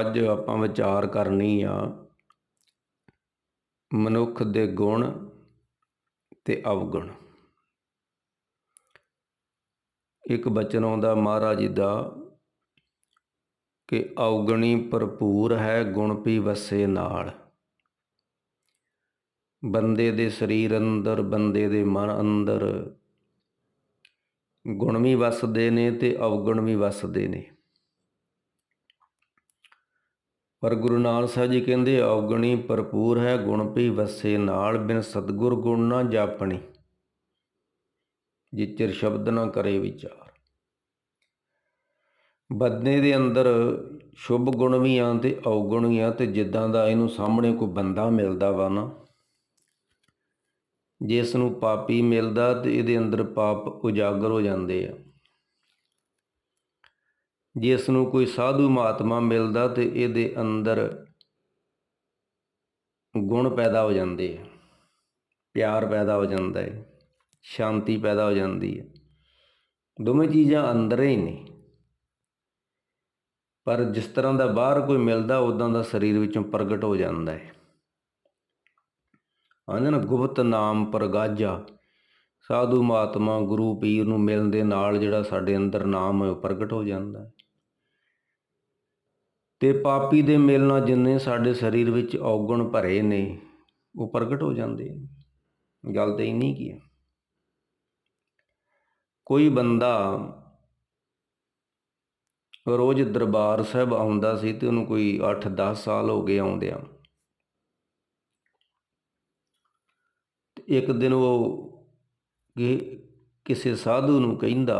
ਅੱਜ ਆਪਾਂ ਵਿਚਾਰ ਕਰਨੀ ਆ ਮਨੁੱਖ ਦੇ ਗੁਣ ਤੇ ਅਵਗੁਣ। ਇੱਕ ਬਚਨ ਆਉਂਦਾ ਮਹਾਰਾਜ ਜੀ ਦਾ ਕਿ ਔਗਣੀ ਭਰਪੂਰ ਹੈ ਗੁਣ ਵੀ ਵਸੇ ਨਾਲ। ਬੰਦੇ ਦੇ ਸਰੀਰ ਅੰਦਰ, ਬੰਦੇ ਦੇ ਮਨ ਅੰਦਰ ਗੁਣ ਵੀ ਵਸਦੇ ਨੇ ਤੇ ਅਵਗੁਣ ਵੀ ਵਸਦੇ ਨੇ। ਪਰ ਗੁਰੂ ਨਾਨਕ ਸਾਹਿਬ ਜੀ ਕਹਿੰਦੇ, ਔਗਣੀ ਭਰਪੂਰ ਹੈ, ਗੁਣ ਪੀ ਵਸੇ ਨਾਲ, ਬਿਨ ਸਤਗੁਰ ਗੁਣ ਨਾ ਜਾਪਣੀ। ਜਿਚਰ ਸ਼ਬਦ ਨਾ ਕਰੇ ਵਿਚਾਰ। ਬੰਦੇ ਦੇ ਅੰਦਰ ਸ਼ੁਭ ਗੁਣ ਵੀ ਆ ਤੇ ਔਗੁਣ ਵੀ ਆ ਤੇ ਜਿੱਦਾਂ ਦਾ ਇਹਨੂੰ ਸਾਹਮਣੇ ਕੋਈ ਬੰਦਾ ਮਿਲਦਾ ਵਾ ਨਾ, ਜਿਸ ਨੂੰ ਪਾਪੀ ਮਿਲਦਾ ਤੇ ਇਹਦੇ ਅੰਦਰ ਪਾਪ ਉਜਾਗਰ ਹੋ ਜਾਂਦੇ ਆ। ਜਿਸ ਨੂੰ ਕੋਈ ਸਾਧੂ ਮਹਾਤਮਾ ਮਿਲਦਾ ਤੇ ਇਹਦੇ ਅੰਦਰ ਗੁਣ ਪੈਦਾ ਹੋ ਜਾਂਦੇ ਆ, ਪਿਆਰ ਪੈਦਾ ਹੋ ਜਾਂਦਾ ਹੈ ਸ਼ਾਂਤੀ ਪੈਦਾ ਹੋ ਜਾਂਦੀ ਹੈ ਦੋਵੇਂ ਚੀਜ਼ਾਂ ਅੰਦਰ ਹੀ ਨੇ। ਪਰ ਜਿਸ ਤਰ੍ਹਾਂ ਦਾ ਬਾਹਰ ਕੋਈ ਮਿਲਦਾ ਉਦਾਂ ਦਾ ਸਰੀਰ ਵਿੱਚੋਂ ਪ੍ਰਗਟ ਹੋ ਜਾਂਦਾ ਹੈ ਆਂਦੇ ਨਾ ਗੁਪਤ ਨਾਮ ਪ੍ਰਗਾਜਾ ਸਾਧੂ ਮਹਾਤਮਾ ਗੁਰੂ ਪੀਰ ਨੂੰ ਮਿਲਣ ਦੇ ਨਾਲ ਜਿਹੜਾ ਸਾਡੇ ਅੰਦਰ ਨਾਮ ਹੈ, ਉਹ ਪ੍ਰਗਟ ਹੋ ਜਾਂਦਾ ਹੈ ਅਤੇ ਪਾਪੀ ਦੇ ਮੇਲ ਨਾਲ ਜਿੰਨੇ ਸਾਡੇ ਸਰੀਰ ਵਿੱਚ ਔਗਣ ਭਰੇ ਨੇ, ਉਹ ਪ੍ਰਗਟ ਹੋ ਜਾਂਦੇ ਨੇ। ਗੱਲ ਤਾਂ ਇੰਨੀ ਕੀ ਹੈ ਕੋਈ ਬੰਦਾ ਰੋਜ਼ ਦਰਬਾਰ ਸਾਹਿਬ ਆਉਂਦਾ ਸੀ ਤੇ ਉਹਨੂੰ ਕੋਈ 8-10 ਸਾਲ ਹੋ ਗਏ ਆਉਂਦਿਆਂ। ਇੱਕ ਦਿਨ ਉਹ ਕਿਸੇ ਸਾਧੂ ਨੂੰ ਕਹਿੰਦਾ,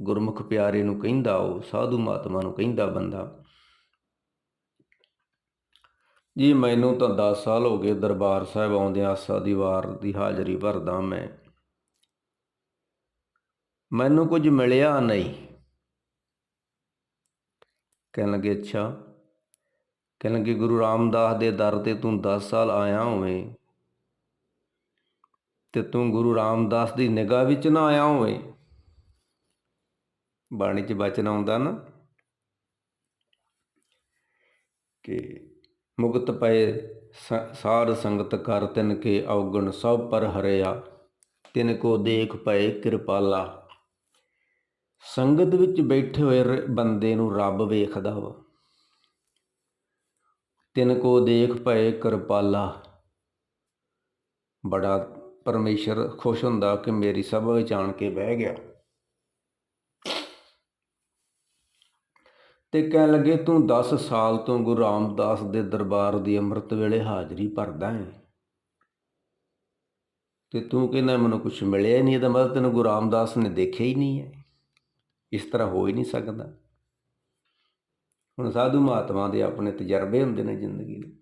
ਗੁਰਮੁਖ ਪਿਆਰੇ ਨੂੰ ਕਹਿੰਦਾ, ਉਹ ਸਾਧੂ ਮਹਾਤਮਾ ਨੂੰ ਕਹਿੰਦਾ ਬੰਦਾ ਜੀ, ਮੈਨੂੰ ਤਾਂ 10 ਸਾਲ ਹੋ ਗਏ ਦਰਬਾਰ ਸਾਹਿਬ ਆਉਂਦਿਆਂ ਆਸਾ ਦੀ ਵਾਰ ਦੀ ਹਾਜ਼ਰੀ ਭਰਦਾ ਮੈਂ। ਮੈਨੂੰ ਕੁਝ ਮਿਲਿਆ ਨਹੀਂ। ਕਹਿਣ ਲੱਗੇ, ਅੱਛਾ। ਕਹਿਣ ਲੱਗੇ, ਗੁਰੂ ਰਾਮਦਾਸ ਦੇ ਦਰ ਤੇ ਤੂੰ 10 ਸਾਲ ਆਇਆ ਹੋਵੇਂ ਤੇ ਤੂੰ ਗੁਰੂ ਰਾਮਦਾਸ ਦੀ ਨਿਗਾਹ ਵਿੱਚ ਨਾ ਆਇਆ ਹੋਵੇਂ। ਬਾਣੀ 'ਚ ਬਚਨ ਆਉਂਦਾ ਨਾ ਕਿ ਮੁਕਤ ਪਏ ਸਾਰ ਸੰਗਤ ਕਰ ਤਿਨ ਕੇ ਔਗਣ ਸਭ ਪਰ ਹਰਿਆ, ਤਿਨ ਕੋ ਦੇਖ ਪਏ ਕਿਰਪਾਲਾ। ਸੰਗਤ ਵਿੱਚ ਬੈਠੇ ਹੋਏ ਬੰਦੇ ਨੂੰ ਰੱਬ ਵੇਖਦਾ ਵਾ। ਤਿਨ ਕੋ ਦੇਖ ਪਏ ਕਿਰਪਾਲਾ। ਬੜਾ ਪਰਮੇਸ਼ਰ ਖੁਸ਼ ਹੁੰਦਾ ਕਿ ਮੇਰੀ ਸਭਾ ਵਿੱਚ ਆਣ ਕੇ ਬਹਿ ਗਿਆ। ਅਤੇ ਕਹਿਣ ਲੱਗੇ, ਤੂੰ ਦਸ ਸਾਲ ਤੋਂ ਗੁਰੂ ਰਾਮਦਾਸ ਦੇ ਦਰਬਾਰ ਦੀ ਅੰਮ੍ਰਿਤ ਵੇਲੇ ਹਾਜ਼ਰੀ ਭਰਦਾ ਹੈ। ਤੇ ਤੂੰ ਕਹਿੰਦਾ, ਮੈਨੂੰ ਕੁਝ ਮਿਲਿਆ ਹੀ ਨਹੀਂ ਇਹਦਾ ਮਤਲਬ ਤੈਨੂੰ ਗੁਰੂ ਰਾਮਦਾਸ ਨੇ ਦੇਖਿਆ ਹੀ ਨਹੀਂ ਹੈ। ਇਸ ਤਰ੍ਹਾਂ ਹੋ ਹੀ ਨਹੀਂ ਸਕਦਾ। ਹੁਣ ਸਾਧੂ ਮਹਾਤਮਾ ਦੇ ਆਪਣੇ ਤਜਰਬੇ ਹੁੰਦੇ ਨੇ ਜ਼ਿੰਦਗੀ ਦੇ।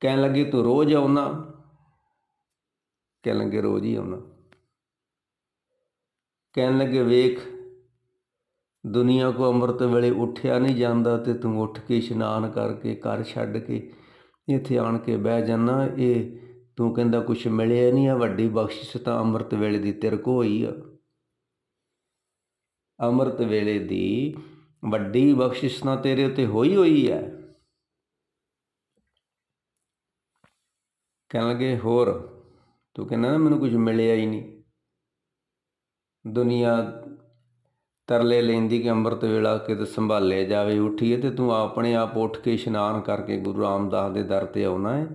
ਕਹਿਣ ਲੱਗੇ, ਤੂੰ ਰੋਜ਼ ਆਉਣਾ? ਕਹਿਣ ਲੱਗੇ, ਰੋਜ਼ ਹੀ ਆਉਣਾ। ਕਹਿਣ ਲੱਗੇ, ਵੇਖ ਦੁਨੀਆ ਕੋ ਅੰਮ੍ਰਿਤ ਵੇਲੇ ਉੱਠਿਆ ਨਹੀਂ ਜਾਂਦਾ ਤੇ ਤੂੰ ਉੱਠ ਕੇ ਇਸ਼ਨਾਨ ਕਰਕੇ ਘਰ ਛੱਡ ਕੇ ਇੱਥੇ ਆਣ ਕੇ ਬਹਿ ਜਾਣਾ ਇਹ ਤੂੰ ਕਹਿੰਦਾ ਕੁਛ ਮਿਲਿਆ ਨਹੀਂ ਆ ਵੱਡੀ ਬਖਸ਼ਿਸ਼ ਤਾਂ ਅੰਮ੍ਰਿਤ ਵੇਲੇ ਦੀ ਤੇਰੇ ਕੋ ਹੋਈ ਆ। ਅੰਮ੍ਰਿਤ ਵੇਲੇ ਦੀ ਵੱਡੀ ਬਖਸ਼ਿਸ਼ ਤਾਂ ਤੇਰੇ ਉੱਤੇ ਹੋਈ ਹੋਈ ਹੈ। ਕਹਿਣ ਲੱਗੇ ਹੋਰ ਤੂੰ ਕਹਿੰਦਾ ਨਾ ਮੈਨੂੰ ਕੁਝ ਮਿਲਿਆ ਹੀ ਨਹੀਂ। ਦੁਨੀਆ ਤਰਲੇ ਲੈਂਦੀ ਕਿ ਅੰਮ੍ਰਿਤ ਵੇਲਾ ਕਿਤੇ ਸੰਭਾਲੇ ਜਾਵੇ, ਉੱਠੀਏ ਤੇ ਤੂੰ ਆਪਣੇ ਆਪ ਉੱਠ ਕੇ ਇਸ਼ਨਾਨ ਕਰਕੇ ਗੁਰੂ ਰਾਮਦਾਸ ਦੇ ਦਰ ਤੇ ਆਉਣਾ ਹੈ।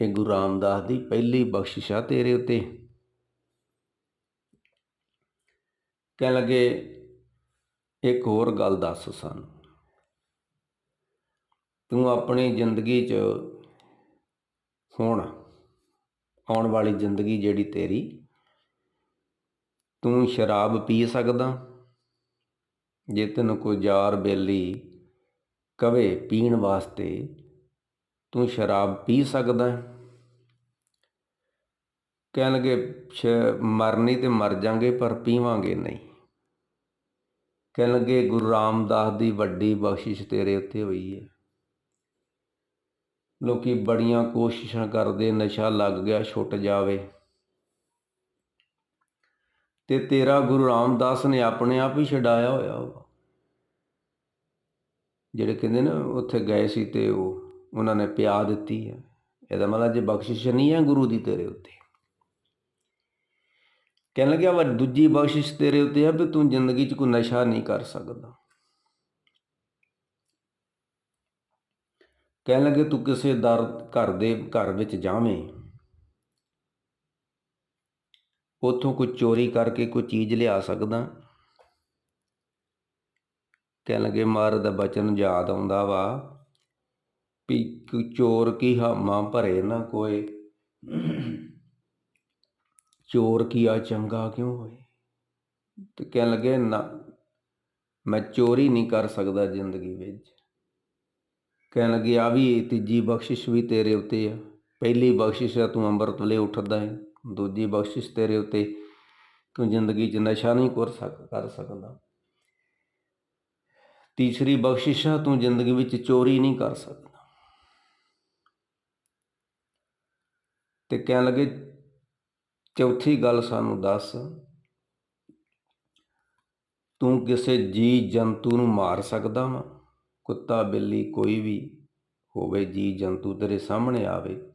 ਇਹ ਗੁਰੂ ਰਾਮਦਾਸ ਦੀ ਪਹਿਲੀ ਬਖਸ਼ਿਸ਼ ਆ ਤੇਰੇ ਉੱਤੇ। ਕਹਿ ਲਗੇ, ਇੱਕ ਹੋਰ ਗੱਲ ਦੱਸ ਸਾਨੂੰ। ਤੂੰ ਆਪਣੀ ਜ਼ਿੰਦਗੀ 'ਚ ਹੁਣ ਆਉਣ ਵਾਲੀ ਜ਼ਿੰਦਗੀ ਜਿਹੜੀ ਤੇਰੀ, ਤੂੰ ਸ਼ਰਾਬ ਪੀ ਸਕਦਾ। ਜੇ ਤੈਨੂੰ ਕੋਈ ਜ਼ਾਰ ਬੇਲੀ ਕਵੇ ਪੀਣ ਵਾਸਤੇ, ਤੂੰ ਸ਼ਰਾਬ ਪੀ ਸਕਦਾ ਕਹਿਣ ਲੱਗੇ ਮਰਨੀ ਤੇ ਮਰ ਜਾਾਂਗੇ, ਪਰ ਪੀਵਾਂਗੇ ਨਹੀਂ। ਕਹਿਣ ਲੱਗੇ ਗੁਰੂ ਰਾਮਦਾਸ ਦੀ ਵੱਡੀ ਬਖਸ਼ਿਸ਼ ਤੇਰੇ ਉੱਤੇ ਹੋਈ ਹੈ। ਲੋਕੀ ਬੜੀਆਂ ਕੋਸ਼ਿਸ਼ਾਂ ਕਰਦੇ, ਨਸ਼ਾ ਲੱਗ ਗਿਆ, ਛੁੱਟ ਜਾਵੇ। ਤੇ ਤੇਰਾ ਗੁਰੂ ਰਾਮਦਾਸ ਨੇ ਆਪਣੇ ਆਪ ਹੀ ਛਡਾਇਆ ਹੋਇਆ ਵਾ ਜਿਹੜੇ ਕਹਿੰਦੇ ਨਾ ਉੱਥੇ ਗਏ ਸੀ ਤੇ ਉਹ, ਉਹਨਾਂ ਨੇ ਪਿਆ ਦਿੱਤੀ ਹੈ। ਇਹਦਾ ਮਤਲਬ ਜੇ ਬਖਸ਼ਿਸ਼ ਨਹੀਂ ਹੈ ਗੁਰੂ ਦੀ ਤੇਰੇ ਉੱਤੇ। ਕਹਿਣ ਲੱਗਿਆ ਵਾ, ਦੂਜੀ ਬਖਸ਼ਿਸ਼ ਤੇਰੇ ਉੱਤੇ ਆ ਵੀ ਤੂੰ ਜ਼ਿੰਦਗੀ 'ਚ ਕੋਈ ਨਸ਼ਾ ਨਹੀਂ ਕਰ ਸਕਦਾ। ਕਹਿਣ ਲੱਗੇ ਤੂੰ ਕਿਸੇ ਦਰ ਘਰ ਦੇ ਘਰ ਵਿੱਚ ਜਾਵੇਂ। ਉੱਥੋਂ ਕੋਈ ਚੋਰੀ ਕਰਕੇ ਕੋਈ ਚੀਜ਼ ਲਿਆ ਸਕਦਾ? ਕਹਿਣ ਲੱਗੇ ਮਾਰ ਦਾ ਬਚਨ ਯਾਦ ਆਉਂਦਾ ਵਾ ਵੀ ਚੋਰ ਕੀ ਹਾਮਾ ਭਰੇ ਨਾ ਕੋਏ? ਚੋਰ ਕੀ ਆ ਚੰਗਾ ਕਿਉਂ ਹੋਏ? ਤੇ ਕਹਿਣ ਲੱਗੇ, ਨਾ, ਮੈਂ ਚੋਰੀ ਨਹੀਂ ਕਰ ਸਕਦਾ ਜ਼ਿੰਦਗੀ ਵਿੱਚ। ਕਹਿਣ ਲੱਗੇ, ਆ ਵੀ ਤੀਜੀ ਬਖਸ਼ਿਸ਼ ਵੀ ਤੇਰੇ ਉੱਤੇ ਆ। ਪਹਿਲੀ ਬਖਸ਼ਿਸ਼ ਆ, ਤੂੰ ਅੰਮ੍ਰਿਤ ਵੇਲੇ ਉੱਠਦਾ ਹੈ ਦੂਜੀ ਬਖਸ਼ਿਸ਼ ਤੇਰੇ ਉੱਤੇ ਤੂੰ ਜ਼ਿੰਦਗੀ 'ਚ ਨਸ਼ਾ ਨਹੀਂ ਕਰ ਸਕ, ਕਰ ਸਕਦਾ। ਤੀਸਰੀ ਬਖਸ਼ਿਸ਼ ਆ, ਤੂੰ ਜ਼ਿੰਦਗੀ ਵਿੱਚ ਚੋਰੀ ਨਹੀਂ ਕਰ ਸਕਦਾ। ਤੇ ਕਹਿਣ ਲੱਗੇ, ਚੌਥੀ ਗੱਲ ਸਾਨੂੰ ਦੱਸ, ਤੂੰ ਕਿਸੇ ਜੀ ਜੰਤੂ ਨੂੰ ਮਾਰ ਸਕਦਾ ਵਾ। ਕੁੱਤਾ ਬਿੱਲੀ ਕੋਈ ਵੀ ਹੋਵੇ ਜੀ ਜੰਤੂ ਤੇਰੇ ਸਾਹਮਣੇ ਆਵੇ।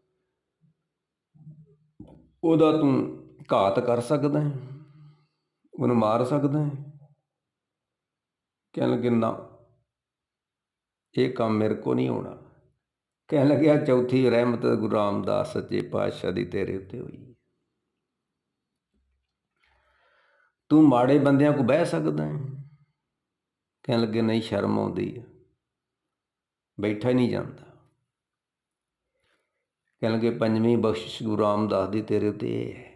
ਉਹਦਾ ਤੂੰ ਘਾਤ ਕਰ ਸਕਦਾ ਹੈ, ਉਹਨੂੰ ਮਾਰ ਸਕਦਾ ਹੈ। ਕਹਿਣ ਲੱਗੇ, ਨਾ, ਇਹ ਕੰਮ ਮੇਰੇ ਕੋ ਨਹੀਂ ਹੋਣਾ। ਕਹਿਣ ਲੱਗਿਆ ਚੌਥੀ ਰਹਿਮਤ ਗੁਰੂ ਰਾਮਦਾਸ ਸੱਚੇ ਪਾਤਸ਼ਾਹ ਦੀ ਤੇਰੇ ਉੱਤੇ ਹੋਈ ਤੂੰ ਮਾੜੇ ਬੰਦਿਆਂ ਕੋ ਬਹਿ ਸਕਦਾ ਹੈ। ਕਹਿਣ ਲੱਗੇ, ਨਹੀਂ, ਸ਼ਰਮ ਆਉਂਦੀ ਹੈ। ਬੈਠਾ ਹੀ ਨਹੀਂ ਜਾਂਦਾ। ਕਹਿਣ ਲੱਗੇ ਪੰਜਵੀਂ ਬਖਸ਼ਿਸ਼ ਗੁਰੂ ਰਾਮਦਾਸ ਦੀ ਤੇਰੇ ਉੱਤੇ ਇਹ ਹੈ।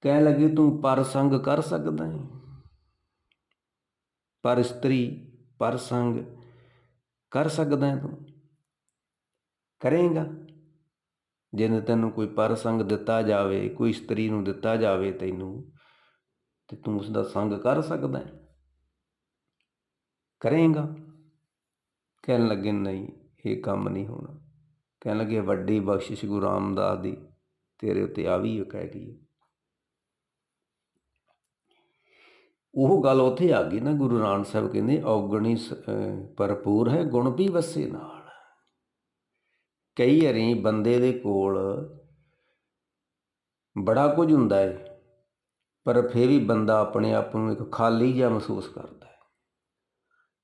ਕਹਿਣ ਲੱਗੇ, ਤੂੰ ਪਰਸੰਗ ਕਰ ਸਕਦਾ ਹੈ ਪਰ ਇਸਤਰੀ ਪਰ ਸੰਗ ਕਰ ਸਕਦਾ ਹੈ ਤੂੰ? ਕਰੇਗਾ? ਜਿੰਨੇ ਤੈਨੂੰ ਕੋਈ ਪਰਸੰਗ ਦਿੱਤਾ ਜਾਵੇ, ਕੋਈ ਇਸਤਰੀ ਨੂੰ ਦਿੱਤਾ ਜਾਵੇ ਤੈਨੂੰ, ਤੇ ਤੂੰ ਉਸ ਦਾ ਸੰਗ ਕਰ ਸਕਦਾ ਹੈ ਕਰੇਗਾ? ਕਹਿਣ ਲੱਗੇ, ਨਹੀਂ। ਇਹ ਕੰਮ ਨਹੀਂ ਹੋਣਾ। ਕਹਿਣ ਲੱਗੇ, ਵੱਡੀ ਬਖਸ਼ਿਸ਼ ਗੁਰੂ ਰਾਮਦਾਸ ਦੀ, ਤੇਰੇ ਉੱਤੇ ਆ ਵੀ ਕਹਿ ਗਈ ਉਹ ਗੱਲ ਉੱਥੇ ਆ ਗਈ ਨਾ, ਗੁਰੂ ਨਾਨਕ ਸਾਹਿਬ ਕਹਿੰਦੇ, ਔਗਣੀ ਭਰਪੂਰ ਹੈ, ਗੁਣ ਵੀ ਵਸੇ ਨਾਲ। ਕਈ ਵਾਰੀ ਬੰਦੇ ਦੇ ਕੋਲ ਬੜਾ ਕੁਝ ਹੁੰਦਾ ਹੈ ਪਰ ਫਿਰ ਵੀ ਬੰਦਾ ਆਪਣੇ ਆਪ ਨੂੰ ਇੱਕ ਖਾਲੀ ਜਿਹਾ ਮਹਿਸੂਸ ਕਰਦਾ ਹੈ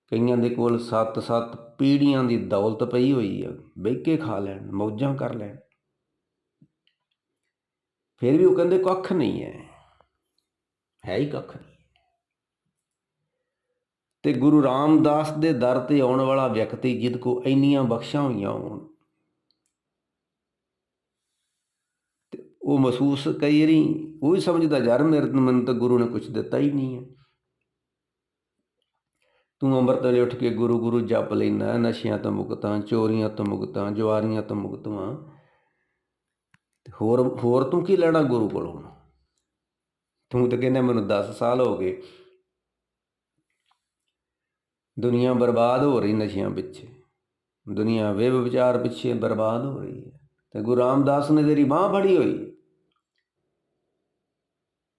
ਕਈਆਂ ਦੇ ਕੋਲ ਸੱਤ-ਸੱਤ ਪੀੜ੍ਹੀਆਂ ਦੀ ਦੌਲਤ ਪਈ ਹੋਈ ਆ ਬਹਿ ਕੇ ਖਾ ਲੈਣ, ਮੌਜਾਂ ਕਰ ਲੈਣ। ਫਿਰ ਵੀ ਉਹ ਕਹਿੰਦੇ ਕੱਖ ਨਹੀਂ ਹੈ ਹੈ ਹੀ ਕੱਖ ਨਹੀਂ। ਤੇ ਗੁਰੂ ਰਾਮਦਾਸ ਦੇ ਦਰ ਤੇ ਆਉਣ ਵਾਲਾ ਵਿਅਕਤੀ ਜਿਦ ਕੋ ਇੰਨੀਆਂ ਬਖਸ਼ਾਂ ਹੋਈਆਂ ਹੋਣ। ਉਹ ਮਹਿਸੂਸ ਕਈ ਵਾਰੀ ਉਹ ਹੀ ਸਮਝਦਾ, ਯਾਰ ਮੇਰੇ ਮੈਨੂੰ ਤਾਂ ਗੁਰੂ ਨੇ ਕੁਝ ਦਿੱਤਾ ਹੀ ਨਹੀਂ ਹੈ ਤੂੰ ਅੰਮ੍ਰਿਤ ਵੇਲੇ ਉੱਠ ਕੇ ਗੁਰੂ ਗੁਰੂ ਜਪ ਲੈਣਾ ਨਸ਼ਿਆਂ ਤੋਂ ਮੁਕਤਾਂ ਚੋਰੀਆਂ ਤੋਂ ਮੁਕਤਾਂ ਜਵਾਰੀਆਂ ਤੋਂ ਮੁਕਤਾਂ ਹੋਰ ਹੋਰ ਤੂੰ ਕੀ ਲੈਣਾ ਗੁਰੂ ਕੋਲੋਂ? ਤੂੰ ਤਾਂ ਕਹਿੰਦਾ ਮੈਨੂੰ 10 ਸਾਲ ਹੋ ਗਏ। ਦੁਨੀਆ ਬਰਬਾਦ ਹੋ ਰਹੀ ਨਸ਼ਿਆਂ ਪਿੱਛੇ ਦੁਨੀਆ ਵੇ ਵਿਚਾਰ ਪਿੱਛੇ ਬਰਬਾਦ ਹੋ ਰਹੀ ਹੈ। ਤੇ ਗੁਰੂ ਰਾਮਦਾਸ ਨੇ ਤੇਰੀ ਬਾਹ ਫੜੀ ਹੋਈ।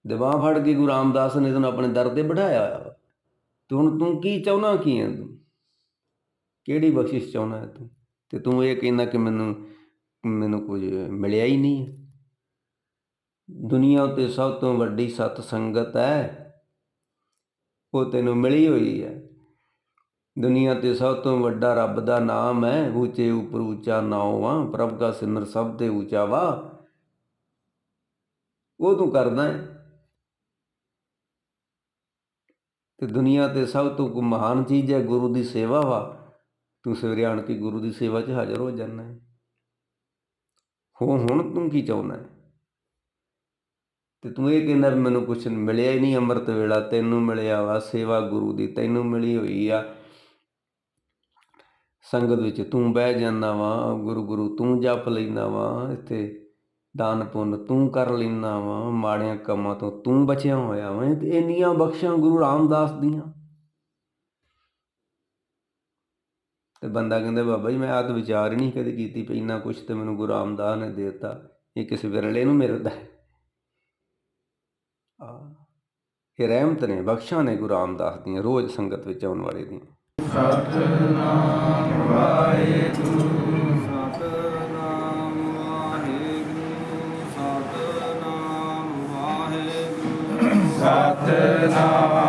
ਦੇ ਬਾਹ ਫੜ ਕੇ ਗੁਰੂ ਰਾਮਦਾਸ ਨੇ ਤੈਨੂੰ ਆਪਣੇ ਦਰ ਤੇ ਬਿਠਾਇਆ ਹੋਇਆ ਤੂੰ ਹੁਣ ਤੂੰ ਕੀ ਚਾਹੁੰਦਾ ਕੀ ਹੈ ਤੂੰ? ਕਿਹੜੀ ਬਖਸ਼ਿਸ਼ ਚਾਹੁੰਦਾ ਹੈ ਤੂੰ? ਤੇ ਤੂੰ ਇਹ ਕਹਿੰਦਾ ਕਿ ਮੈਨੂੰ ਮੈਨੂੰ ਕੁਝ ਮਿਲਿਆ ਹੀ ਨਹੀਂ ਦੁਨੀਆ ਉਤੇ ਸਭ ਤੋਂ ਵੱਡੀ ਸਤ ਸੰਗਤ ਹੈ। ਉਹ ਤੈਨੂੰ ਮਿਲੀ ਹੋਈ ਹੈ। ਦੁਨੀਆ ਤੇ ਸਭ ਤੋਂ ਵੱਡਾ ਰੱਬ ਦਾ ਨਾਮ ਹੈ। ਉੱਚੇ ਉਪਰ ਉੱਚਾ ਨਾਮ ਆ। ਪ੍ਰਭ ਦਾ ਸਿਮਰ ਸਭ ਤੇ ਉੱਚਾ ਵਾ। ਉਹ ਤੂੰ ਕਰਦਾ ਹੈ। ਤੇ ਦੁਨੀਆ ਤੇ ਸਭ ਤੋਂ ਮਹਾਨ ਚੀਜ਼ ਹੈ ਗੁਰੂ ਦੀ ਸੇਵਾ ਵਾ। ਤੂੰ ਸਵੇਰੇ ਆਣ ਕੇ ਗੁਰੂ ਦੀ ਸੇਵਾ 'ਚ ਹਾਜ਼ਰ ਹੋ ਜਾਂਦਾ ਹੈ। ਹੋ, ਹੁਣ ਤੂੰ ਕੀ ਚਾਹੁੰਦਾ ਹੈ? ਤੇ ਤੂੰ ਇਹ ਕਹਿੰਦਾ ਵੀ ਮੈਨੂੰ ਕੁਛ ਮਿਲਿਆ ਹੀ ਨਹੀਂ, ਅੰਮ੍ਰਿਤ ਵੇਲਾ ਤੈਨੂੰ ਮਿਲਿਆ ਵਾ, ਸੇਵਾ ਗੁਰੂ ਦੀ ਤੈਨੂੰ ਮਿਲੀ ਹੋਈ ਆ। ਸੰਗਤ ਵਿੱਚ ਤੂੰ ਬਹਿ ਜਾਂਦਾ ਵਾ, ਗੁਰੂ ਗੁਰੂ ਤੂੰ ਜਪ ਲੈਂਦਾ ਵਾ, ਇੱਥੇ ਦਾਨ ਪੁੰਨ ਤੂੰ ਕਰ ਲੈਂਦਾ ਵਾ, ਮਾੜਿਆਂ ਕੰਮਾਂ ਤੋਂ ਤੂੰ ਬਚਿਆ ਹੋਇਆ ਵਾ, ਤੇ ਇੰਨੀਆਂ ਬਖਸ਼ਾਂ ਗੁਰੂ ਰਾਮਦਾਸ ਦੀਆਂ। ਤੇ ਬੰਦਾ ਕਹਿੰਦਾ, ਬਾਬਾ ਜੀ, ਮੈਂ ਆਤ ਵਿਚਾਰ ਹੀ ਨਹੀਂ ਕਦੇ ਕੀਤੀ ਪਈ, ਇੰਨਾ ਕੁਛ ਤੇ ਮੈਨੂੰ ਗੁਰੂ ਰਾਮਦਾਸ ਨੇ ਦੇ ਦਿੱਤਾ। ਇਹ ਕਿਸੇ ਵਿਰਲੇ ਨੂੰ ਮਿਲਦਾ ਹੈ। ਇਹ ਰਹਿਮਤ ਨੇ, ਬਖਸ਼ਾਂ ਨੇ ਗੁਰੂ ਰਾਮਦਾਸ ਦੀਆਂ, ਰੋਜ਼ ਸੰਗਤ ਵਿੱਚ ਆਉਣ ਵਾਲੇ ਦੀਆਂ। ਸਤਨਾਮ ਵਾਹਿਗੁਰੂ। না